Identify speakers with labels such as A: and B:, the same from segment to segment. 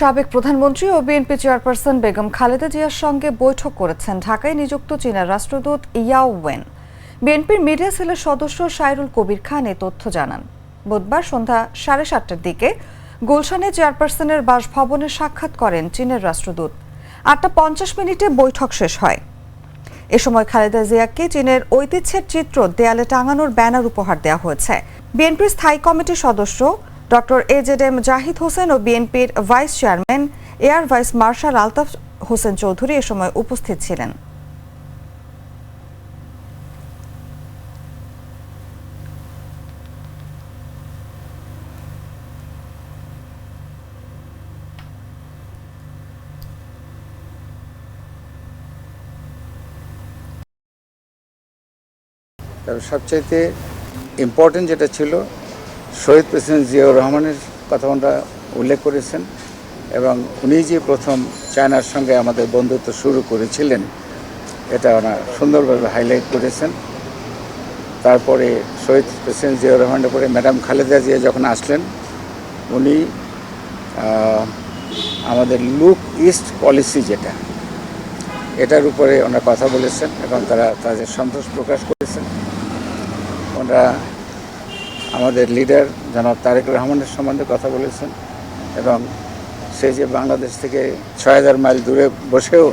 A: সাবেক প্রধানমন্ত্রী ও বিএনপি চেয়ারপারসন বেগম খালেদা জিয়ার সঙ্গে বৈঠক করেছেন ঢাকায় নিযুক্ত চীনের রাষ্ট্রদূত ইয়াও ওয়েন। বিএনপির মিডিয়া সেলের সদস্য সাইরুল কবির খান এ তথ্য জানান। বুধবার সন্ধ্যা সাড়ে সাতটার দিকে গুলশানে চেয়ারপারসনের বাসভবনে সাক্ষাৎ করেন চীনের রাষ্ট্রদূত। আটটা পঞ্চাশ মিনিটে বৈঠক শেষ হয়। এ সময় খালেদা জিয়াকে চীনের ঐতিহ্যের চিত্র দেয়ালে টাঙানোর ব্যানার উপহার দেওয়া হয়েছে। বিএনপির স্থায়ী কমিটির সদস্য doctor A Z M Zahid Hossain ও বিএনপির vice chairman, air vice marshal Altaf Hossain Chowdhury এ সময় উপস্থিত ছিলেন।
B: সবচাইতে ইম্পর্টেন্ট যেটা ছিল শহীদ প্রেসিডেন্ট জিয়াউর রহমানের কথা ওনারা উল্লেখ করেছেন এবং উনি যে প্রথম চায়নার সঙ্গে আমাদের বন্ধুত্ব শুরু করেছিলেন, এটা ওনারা সুন্দরভাবে হাইলাইট করেছেন। তারপরে শহীদ প্রেসিডেন্ট জিয়াউর রহমানের পরে ম্যাডাম খালেদা জিয়া যখন আসলেন, উনি আমাদের লুক ইস্ট পলিসি যেটা, এটার উপরে ওনারা কথা বলেছেন এবং তারা তাদের সন্তোষ প্রকাশ করেছেন। ওনারা আমাদের লিডার জনাব তারেক রহমানের সম্বন্ধে কথা বলেছেন এবং সে যে বাংলাদেশ থেকে ছয় হাজার মাইল দূরে বসেও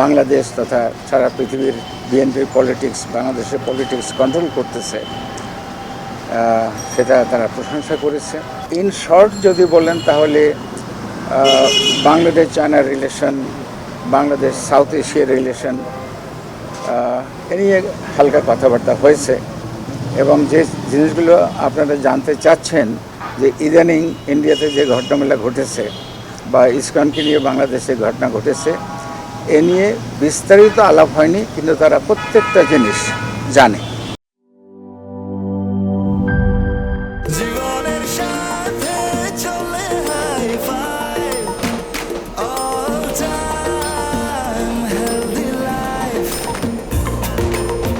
B: বাংলাদেশ তথা সারা পৃথিবীর বিএনপির পলিটিক্স বাংলাদেশের পলিটিক্স কন্ট্রোল করতেছে সেটা তারা প্রশংসা করেছে। ইন শর্ট যদি বলেন তাহলে Bangladesh China relation Bangladesh south এশিয়ার রিলেশন এ নিয়ে হালকা কথাবার্তা হয়েছে। এবং যে জিনিসগুলো আপনারা জানতে চাচ্ছেন যে ইদানিং ইন্ডিয়াতে যে ঘটনাগুলো ঘটেছে বা ইসকনকে নিয়ে বাংলাদেশে ঘটনা ঘটেছে, এ নিয়ে বিস্তারিত আলাপ হয়নি, কিন্তু তারা প্রত্যেকটা জিনিস জানে।